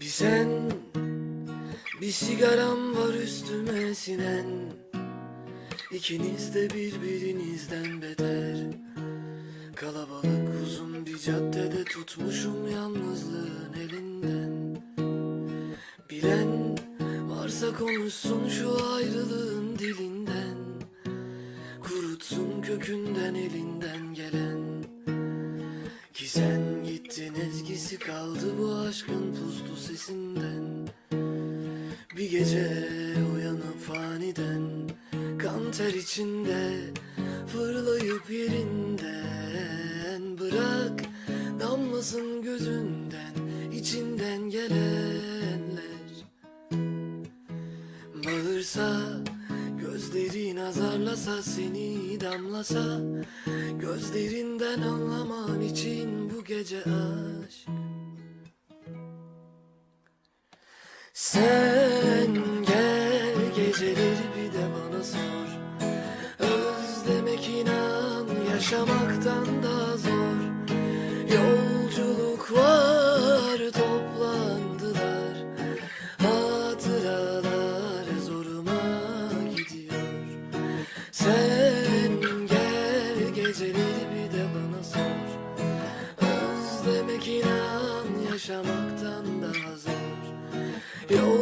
Bir sen Bir sigaram var üstüme sinen. İkiniz de birbirinizden beter. Kalabalık uzun bir caddede tutmuşum yalnızlığın elinden. Bilen varsa konuşsun şu ayrılığın dilinden. Kurutsun kökünden elinden gelen. Ki sen kaldı bu aşkın puslu sesinden? Bir gece uyanıp aniden Kan ter içinde fırlayıp yerinden. Bırak damlasın gözünden içinden gelenler. Bağırsa Gözlerin azarlasa seni damlasa Gözlerinden anlaman için bu gece aşk Sen gel geceleri bir de bana sor. Özlemek inan yaşamaktan daha zor. Yolculuk var toplandılar Hatıralar zoruma gidiyor. Sen gel geceleri bir de bana sor. Özlemek inan yaşamaktan daha zor. You